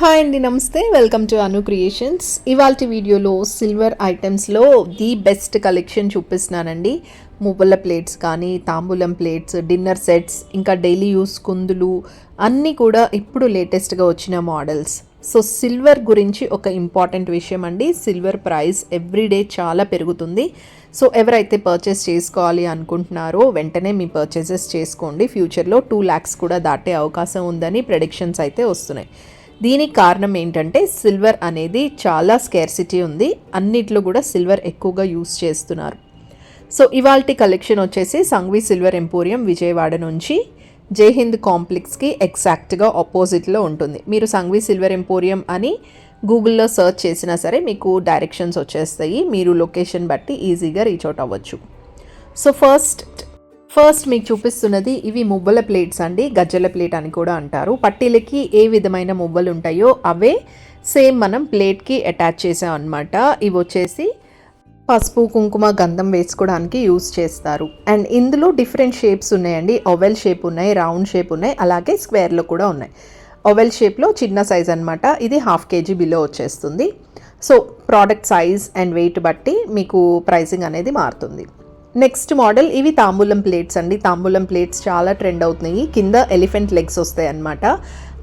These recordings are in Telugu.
హాయ్ అండి namaste. Welcome to Anu creations. ఇవాళ వీడియోలో సిల్వర్ ఐటమ్స్లో ది బెస్ట్ కలెక్షన్ చూపిస్తున్నానండి. మువ్వల ప్లేట్స్ కానీ తాంబూలం ప్లేట్స్ డిన్నర్ సెట్స్ ఇంకా డైలీ యూస్ కుందులు అన్నీ కూడా ఇప్పుడు లేటెస్ట్గా వచ్చిన మోడల్స్. సో సిల్వర్ గురించి ఒక ఇంపార్టెంట్ విషయం అండి. సిల్వర్ ప్రైస్ ఎవ్రీడే చాలా పెరుగుతుంది. సో ఎవరైతే పర్చేస్ చేసుకోవాలి అనుకుంటున్నారో వెంటనే మీ పర్చేసెస్ చేసుకోండి. ఫ్యూచర్లో టూ ల్యాక్స్ కూడా దాటే అవకాశం ఉందని ప్రెడిక్షన్స్ అయితే వస్తున్నాయి. దీనికి కారణం ఏంటంటే సిల్వర్ అనేది చాలా స్కేర్సిటీ ఉంది. అన్నిట్లో కూడా సిల్వర్ ఎక్కువగా యూస్ చేస్తున్నారు. సో ఇవాల్టి కలెక్షన్ వచ్చేసి సంఘవి సిల్వర్ ఎంపోరియం విజయవాడ నుంచి జైహింద్ కాంప్లెక్స్కి ఎగ్జాక్ట్గా ఆపోజిట్లో ఉంటుంది. మీరు సంఘవి సిల్వర్ ఎంపోరియం అని గూగుల్లో సెర్చ్ చేసినా సరే మీకు డైరెక్షన్స్ వచ్చేస్తాయి. మీరు లొకేషన్ బట్టి ఈజీగా రీచ్ అవుట్ అవ్వచ్చు. సో ఫస్ట్ ఫస్ట్ మీకు చూపిస్తున్నది ఇవి మువ్వల ప్లేట్స్ అండి గజ్జల ప్లేట్ అని కూడా అంటారు. పట్టీలకి ఏ విధమైన మువ్వలు ఉంటాయో అవే సేమ్ మనం ప్లేట్కి అటాచ్ చేసాం అనమాట ఇవి వచ్చేసి పసుపు కుంకుమ గంధం వేసుకోవడానికి యూస్ చేస్తారు. అండ్ ఇందులో డిఫరెంట్ షేప్స్ ఉన్నాయండి. ఓవెల్ షేప్ ఉన్నాయి రౌండ్ షేప్ ఉన్నాయి అలాగే స్క్వేర్లో కూడా ఉన్నాయి. ఓవెల్ షేప్లో చిన్న సైజ్ అనమాట ఇది హాఫ్ కేజీ బిలో వచ్చేస్తుంది. So product size and weight బట్టి మీకు ప్రైసింగ్ అనేది మారుతుంది. నెక్స్ట్ మోడల్ ఇవి తాంబూలం ప్లేట్స్ అండి. తాంబూలం ప్లేట్స్ చాలా ట్రెండ్ అవుతున్నాయి. కింద ఎలిఫెంట్ లెగ్స్ వస్తాయి అనమాట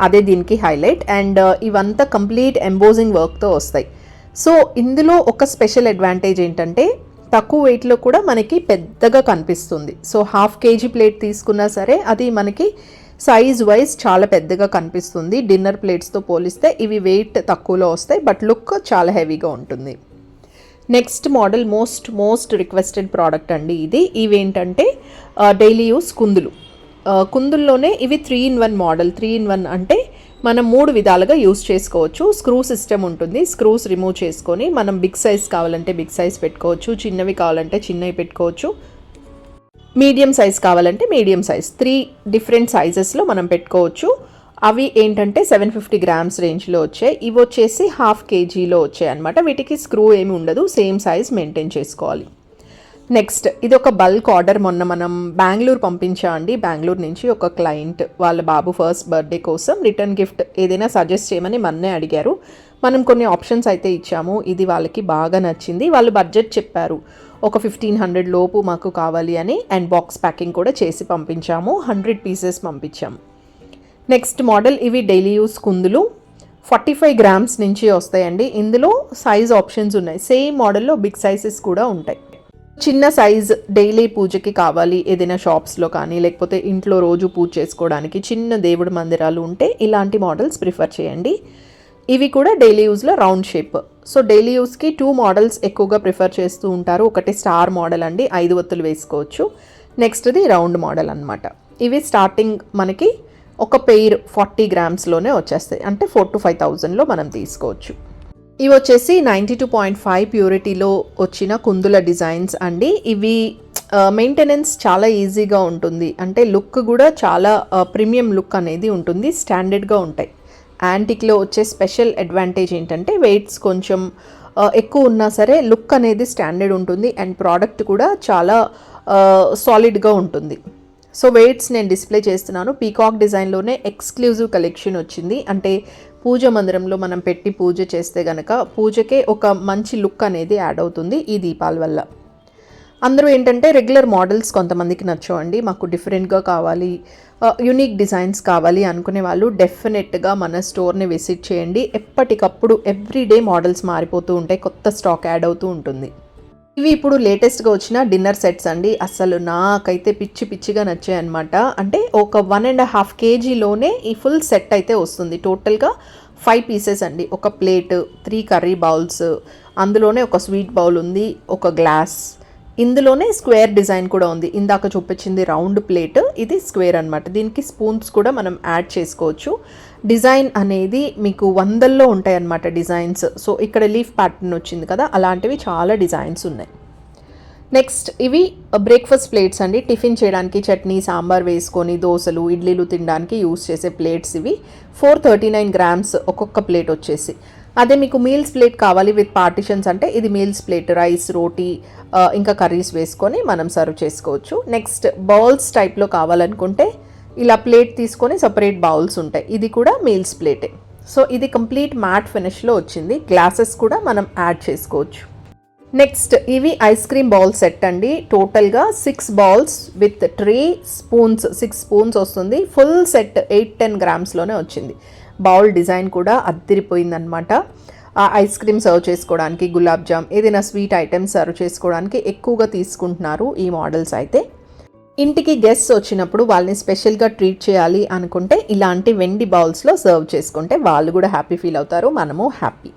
అదే దీనికి హైలైట్ అండ్ uh, ఇవంతా కంప్లీట్ ఎంబోజింగ్ వర్క్తో వస్తాయి. సో ఇందులో ఒక స్పెషల్ అడ్వాంటేజ్ ఏంటంటే తక్కువ వెయిట్లో కూడా మనకి పెద్దగా కనిపిస్తుంది. సో హాఫ్ కేజీ ప్లేట్ తీసుకున్నా సరే అది మనకి సైజ్ వైజ్ చాలా పెద్దగా కనిపిస్తుంది. డిన్నర్ ప్లేట్స్తో పోలిస్తే ఇవి వెయిట్ తక్కువలో వస్తాయి బట్ లుక్ చాలా హెవీగా ఉంటుంది. Next model most most requested product అండి ఇది. ఇవేంటంటే డైలీ యూస్ కుందులు. కుందుల్లోనే ఇవి three in one model. Three in one అంటే మనం మూడు విధాలుగా యూస్ చేసుకోవచ్చు. స్క్రూ సిస్టమ్ ఉంటుంది. స్క్రూస్ రిమూవ్ చేసుకొని మనం బిగ్ సైజ్ కావాలంటే బిగ్ సైజ్ పెట్టుకోవచ్చు. చిన్నవి కావాలంటే చిన్నవి పెట్టుకోవచ్చు. మీడియం సైజ్ కావాలంటే మీడియం సైజ్. త్రీ డిఫరెంట్ సైజెస్లో మనం పెట్టుకోవచ్చు. అవి ఏంటంటే సెవెన్ ఫిఫ్టీ గ్రామ్స్ రేంజ్లో వచ్చాయి. ఇవి వచ్చేసి హాఫ్ కేజీలో వచ్చాయి అనమాట వీటికి స్క్రూ ఏమి ఉండదు. సేమ్ సైజ్ మెయింటైన్ చేసుకోవాలి. నెక్స్ట్ ఇది ఒక బల్క్ ఆర్డర్ మొన్న మనం బెంగళూరు పంపించా అండి. బెంగళూరు నుంచి ఒక క్లయింట్ వాళ్ళ బాబు ఫస్ట్ బర్త్డే కోసం రిటర్న్ గిఫ్ట్ ఏదైనా సజెస్ట్ చేయమని మన్నే అడిగారు. మనం కొన్ని ఆప్షన్స్ అయితే ఇచ్చాము. ఇది వాళ్ళకి బాగా నచ్చింది. వాళ్ళు బడ్జెట్ చెప్పారు. ఒక ఫిఫ్టీన్ హండ్రెడ్ లోపు మాకు కావాలి అని అండ్ బాక్స్ ప్యాకింగ్ కూడా చేసి పంపించాము. హండ్రెడ్ పీసెస్ పంపించాము. నెక్స్ట్ మోడల్ ఇవి డైలీ యూస్ కుందులు. ఫార్టీ ఫైవ్ గ్రామ్స్ నుంచి వస్తాయండి. ఇందులో సైజ్ ఆప్షన్స్ ఉన్నాయి. సేమ్ మోడల్లో బిగ్ సైజెస్ కూడా ఉంటాయి. చిన్న సైజ్ డైలీ పూజకి కావాలి. ఏదైనా షాప్స్లో కానీ లేకపోతే ఇంట్లో రోజు పూజ చేసుకోవడానికి చిన్న దేవుడి మందిరాలు ఉంటే ఇలాంటి మోడల్స్ ప్రిఫర్ చేయండి. ఇవి కూడా డైలీ యూజ్లో రౌండ్ షేప్ సో డైలీ యూస్కి టూ మోడల్స్ ఎక్కువగా ప్రిఫర్ చేస్తూ ఉంటారు. ఒకటి స్టార్ మోడల్ అండి. ఐదు ఒత్తులు వేసుకోవచ్చు. నెక్స్ట్ది రౌండ్ మోడల్ అన్నమాట. ఇవి స్టార్టింగ్ మనకి ఒక పెయిర్ ఫార్టీ గ్రామ్స్లోనే వచ్చేస్తాయి. అంటే ఫోర్ టు ఫైవ్ థౌజండ్లో మనం తీసుకోవచ్చు. ఇవి వచ్చేసి నైంటీ టూ పాయింట్ ఫైవ్ ప్యూరిటీలో వచ్చిన కుందుల డిజైన్స్ అండి. ఇవి మెయింటెనెన్స్ చాలా ఈజీగా ఉంటుంది. అంటే లుక్ కూడా చాలా ప్రీమియం లుక్ అనేది ఉంటుంది స్టాండర్డ్గా ఉంటాయి. యాంటిక్లో వచ్చే స్పెషల్ అడ్వాంటేజ్ ఏంటంటే వెయిట్స్ కొంచెం ఎక్కువ ఉన్నా సరే లుక్ అనేది స్టాండర్డ్ ఉంటుంది. అండ్ ప్రోడక్ట్ కూడా చాలా సాలిడ్గా ఉంటుంది. సో వెయిట్స్ నేను డిస్ప్లే చేస్తున్నాను. పీకాక్ డిజైన్లోనే ఎక్స్క్లూజివ్ కలెక్షన్ వచ్చింది. అంటే పూజ మందిరంలో మనం పెట్టి పూజ చేస్తే గనక పూజకే ఒక మంచి లుక్ అనేది యాడ్ అవుతుంది ఈ దీపాల వల్ల. అందరూ ఏంటంటే రెగ్యులర్ మోడల్స్ కొంతమందికి నచ్చవండి. మాకు డిఫరెంట్గా కావాలి. యునిక్ డిజైన్స్ కావాలి అనుకునే వాళ్ళు డెఫినెట్గా మన స్టోర్ని విజిట్ చేయండి. ఎప్పటికప్పుడు ఎవ్రీడే మోడల్స్ మారిపోతూ ఉంటాయి. కొత్త స్టాక్ యాడ్ అవుతూ ఉంటుంది. ఇవి ఇప్పుడు లేటెస్ట్గా వచ్చిన డిన్నర్ సెట్స్ అండి. అసలు నాకైతే పిచ్చి పిచ్చిగా నచ్చాయి అనమాట అంటే ఒక వన్ అండ్ హాఫ్ కేజీలోనే ఈ ఫుల్ సెట్ అయితే వస్తుంది. టోటల్గా ఫైవ్ పీసెస్ అండి. ఒక ప్లేట్ త్రీ కర్రీ బౌల్స్ అందులోనే ఒక స్వీట్ బౌల్ ఉంది ఒక గ్లాస్ ఇందులోనే స్క్వేర్ డిజైన్ కూడా ఉంది. ఇందాక చూపించింది రౌండ్ ప్లేట్ ఇది స్క్వేర్ అన్నమాట. దీనికి స్పూన్స్ కూడా మనం యాడ్ చేసుకోవచ్చు. డిజైన్ అనేది మీకు వందల్లో ఉంటాయి అన్నమాట డిజైన్స్. సో ఇక్కడ లీఫ్ ప్యాటర్న్ వచ్చింది కదా అలాంటివి చాలా డిజైన్స్ ఉన్నాయి. నెక్స్ట్ ఇవి బ్రేక్ఫాస్ట్ ప్లేట్స్ అండి. టిఫిన్ చేయడానికి చట్నీ సాంబార్ వేసుకొని దోశలు ఇడ్లీలు తినడానికి యూస్ చేసే ప్లేట్స్ ఇవి. ఫోర్ థర్టీ నైన్ గ్రామ్స్ ఒక్కొక్క ప్లేట్ వచ్చేసి. అదే మీకు మీల్స్ ప్లేట్ కావాలి విత్ పార్టిషన్స్ అంటే ఇది మీల్స్ ప్లేట్ రైస్ రోటీ ఇంకా కర్రీస్ వేసుకొని మనం సర్వ్ చేసుకోవచ్చు. నెక్స్ట్ బౌల్స్ టైప్లో కావాలనుకుంటే ఇలా ప్లేట్ తీసుకొని సపరేట్ బౌల్స్ ఉంటాయి. ఇది కూడా మీల్స్ ప్లేటే సో ఇది కంప్లీట్ మ్యాట్ ఫినిష్లో వచ్చింది. గ్లాసెస్ కూడా మనం యాడ్ చేసుకోవచ్చు. నెక్స్ట్ ఇవి ఐస్ క్రీమ్ బౌల్ సెట్ అండి. టోటల్గా six bowls with three spoons six spoons వస్తుంది. ఫుల్ సెట్ ఎయిట్ టెన్ గ్రామ్స్లోనే వచ్చింది. బౌల్ డిజైన్ కూడా అద్దరిపోయిందనమాట ఐస్ క్రీమ్ సర్వ్ చేసుకోవడానికి గులాబ్ జామ్ ఏదైనా స్వీట్ ఐటమ్స్ సర్వ్ చేసుకోవడానికి ఎక్కువగా తీసుకుంటున్నారు ఈ మోడల్స్ అయితే. ఇంటికి గెస్ట్స్ వచ్చినప్పుడు వాళ్ళని స్పెషల్గా ట్రీట్ చేయాలి అనుకుంటే ఇలాంటి వెండి బౌల్స్లో సర్వ్ చేసుకుంటే వాళ్ళు కూడా హ్యాపీ ఫీల్ అవుతారు మనము హ్యాపీ.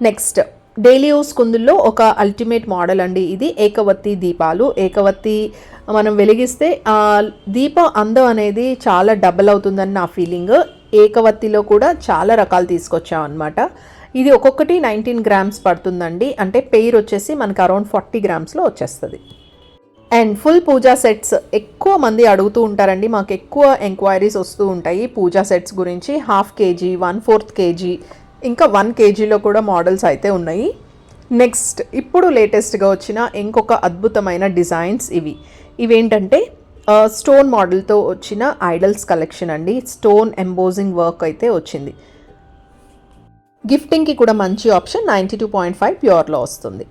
నెక్స్ట్ డైలీ యూస్ కుందుల్లో ఒక అల్టిమేట్ మోడల్ అండి ఇది ఏకవత్తి దీపాలు. ఏకవత్తి మనం వెలిగిస్తే దీప అందం అనేది చాలా డబల్ అవుతుందని నా ఫీలింగ్. ఏకవత్తిలో కూడా చాలా రకాలు తీసుకొచ్చాం అనమాట ఇది ఒక్కొక్కటి నైన్టీన్ గ్రామ్స్ పడుతుందండి. అంటే పెయిర్ వచ్చేసి మనకు అరౌండ్ ఫార్టీ గ్రామ్స్లో వచ్చేస్తుంది. అండ్ ఫుల్ పూజా సెట్స్ ఎక్కువ మంది అడుగుతూ ఉంటారండి. మాకు ఎక్కువ ఎంక్వైరీస్ వస్తూ ఉంటాయి పూజా సెట్స్ గురించి. Half KG one fourth KG ఇంకా వన్ కేజీలో కూడా మోడల్స్ అయితే ఉన్నాయి. నెక్స్ట్ ఇప్పుడు లేటెస్ట్గా వచ్చిన ఇంకొక అద్భుతమైన డిజైన్స్ ఇవి. ఇవేంటంటే స్టోన్ మోడల్తో వచ్చిన ఐడల్స్ కలెక్షన్ అండి. స్టోన్ ఎంబోజింగ్ వర్క్ అయితే వచ్చింది. గిఫ్టింగ్కి కూడా మంచి option ninety two point five ప్యూర్లో వస్తుంది.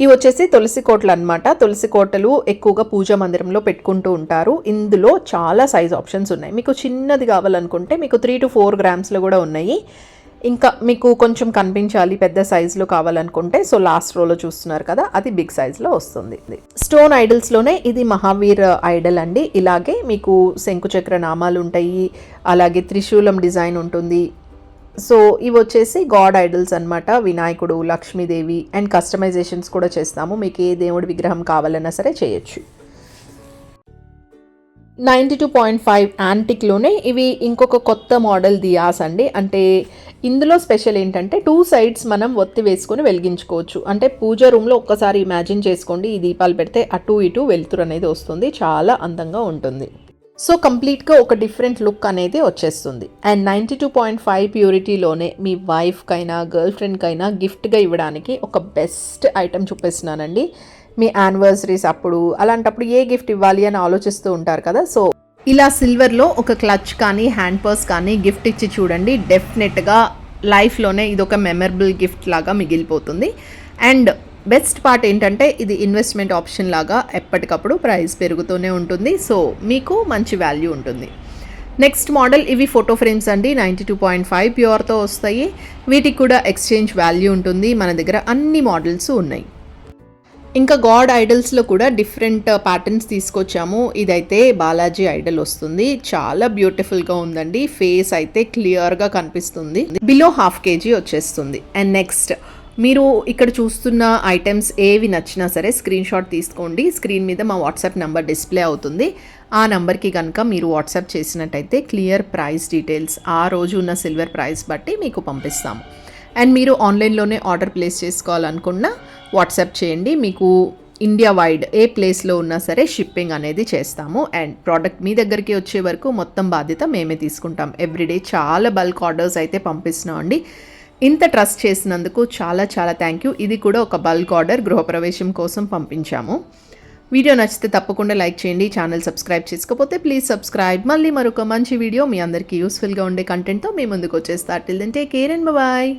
ఇవి వచ్చేసి తులసి కోటలు అనమాట తులసి కోటలు ఎక్కువగా పూజా మందిరంలో పెట్టుకుంటూ ఉంటారు. ఇందులో చాలా సైజ్ ఆప్షన్స్ ఉన్నాయి. మీకు చిన్నది కావాలనుకుంటే మీకు త్రీ టు ఫోర్ గ్రామ్స్లో కూడా ఉన్నాయి. ఇంకా మీకు కొంచెం కనిపించాలి పెద్ద సైజులో కావాలనుకుంటే. సో లాస్ట్ రోలో చూస్తున్నారు కదా అది బిగ్ సైజులో వస్తుంది. స్టోన్ ఐడల్స్లోనే ఇది మహావీర్ ఐడల్ అండి. ఇలాగే మీకు శంకుచక్ర నామాలు ఉంటాయి అలాగే త్రిశూలం డిజైన్ ఉంటుంది. సో ఇవి వచ్చేసి గాడ్ ఐడల్స్ అనమాట వినాయకుడు లక్ష్మీదేవి అండ్ కస్టమైజేషన్స్ కూడా చేస్తాము. మీకు ఏ దేవుడి విగ్రహం కావాలన్నా సరే చేయొచ్చు. నైంటీ టూ పాయింట్ ఫైవ్ యాంటిక్లోనే ఇవి ఇంకొక కొత్త మోడల్ దియాస్ అండి. అంటే ఇందులో స్పెషల్ ఏంటంటే టూ సైడ్స్ మనం ఒత్తి వేసుకొని వెలిగించుకోవచ్చు. అంటే పూజ రూమ్లో ఒక్కసారి ఇమాజిన్ చేసుకోండి ఈ దీపాలు పెడితే అటు ఇటు వెలుతురు అనేది వస్తుంది చాలా అందంగా ఉంటుంది. సో కంప్లీట్గా ఒక డిఫరెంట్ లుక్ అనేది వచ్చేస్తుంది. And ninety two point five ప్యూరిటీలోనే మీ వైఫ్కైనా గర్ల్ ఫ్రెండ్కైనా గిఫ్ట్గా ఇవ్వడానికి ఒక బెస్ట్ ఐటెం చూపిస్తున్నానండి. మీ యానివర్సరీస్ అప్పుడు అలాంటప్పుడు ఏ గిఫ్ట్ ఇవ్వాలి అని ఆలోచిస్తూ ఉంటారు కదా? సో ఇలా సిల్వర్లో ఒక క్లచ్ కానీ హ్యాండ్ పర్స్ కానీ గిఫ్ట్ ఇచ్చి చూడండి. డెఫినెట్గా లైఫ్లోనే ఇది ఒక మెమరబుల్ గిఫ్ట్ లాగా మిగిలిపోతుంది. అండ్ బెస్ట్ పార్ట్ ఏంటంటే ఇది ఇన్వెస్ట్మెంట్ ఆప్షన్ లాగా ఎప్పటికప్పుడు ప్రైస్ పెరుగుతూనే ఉంటుంది. సో మీకు మంచి వాల్యూ ఉంటుంది. నెక్స్ట్ మోడల్ ఇవి ఫోటో ఫ్రేమ్స్ అండి. నైంటీ టూ పాయింట్ ఫైవ్ ప్యూర్తో వస్తాయి. వీటికి కూడా ఎక్స్చేంజ్ వాల్యూ ఉంటుంది. మన దగ్గర అన్ని మోడల్స్ ఉన్నాయి. ఇంకా గాడ్ ఐడల్స్లో కూడా డిఫరెంట్ uh, ప్యాటర్న్స్ తీసుకొచ్చాము. ఇదైతే బాలాజీ ఐడల్ వస్తుంది. చాలా బ్యూటిఫుల్గా ఉందండి. ఫేస్ అయితే క్లియర్గా కనిపిస్తుంది. బిలో హాఫ్ కేజీ వచ్చేస్తుంది. అండ్ నెక్స్ట్ మీరు ఇక్కడ చూస్తున్న ఐటమ్స్ ఏవి నచ్చినా సరే స్క్రీన్ షాట్ తీసుకోండి. స్క్రీన్ మీద మా వాట్సాప్ నెంబర్ డిస్ప్లే అవుతుంది. ఆ నెంబర్కి కనుక మీరు వాట్సాప్ చేసినట్టయితే క్లియర్ ప్రైస్ డీటెయిల్స్ ఆ రోజు ఉన్న సిల్వర్ ప్రైస్ బట్టి మీకు పంపిస్తాము. అండ్ మీరు ఆన్లైన్లోనే ఆర్డర్ ప్లేస్ చేసుకోవాలనుకున్నా వాట్సాప్ చేయండి. మీకు ఇండియా వైడ్ ఏ ప్లేస్లో ఉన్నా సరే షిప్పింగ్ అనేది చేస్తాము. అండ్ ప్రోడక్ట్ మీ దగ్గరికి వచ్చే వరకు మొత్తం బాధ్యత మేమే తీసుకుంటాం. ఎవ్రీడే చాలా బల్క్ ఆర్డర్స్ అయితే పంపిస్తున్నాం అండి. ఇంత ట్రస్ట్ చేసినందుకు చాలా చాలా థ్యాంక్ యూ ఇది కూడా ఒక బల్క్ ఆర్డర్ గృహప్రవేశం కోసం పంపించాము. వీడియో నచ్చితే తప్పకుండా లైక్ చేయండి. ఛానల్ సబ్స్క్రైబ్ చేసుకోకపోతే ప్లీజ్ సబ్స్క్రైబ్ మళ్ళీ మరొక మంచి వీడియో మీ అందరికీ యూస్ఫుల్గా ఉండే కంటెంట్తో మీ ముందుకు వచ్చేస్తా. Till then take care and bye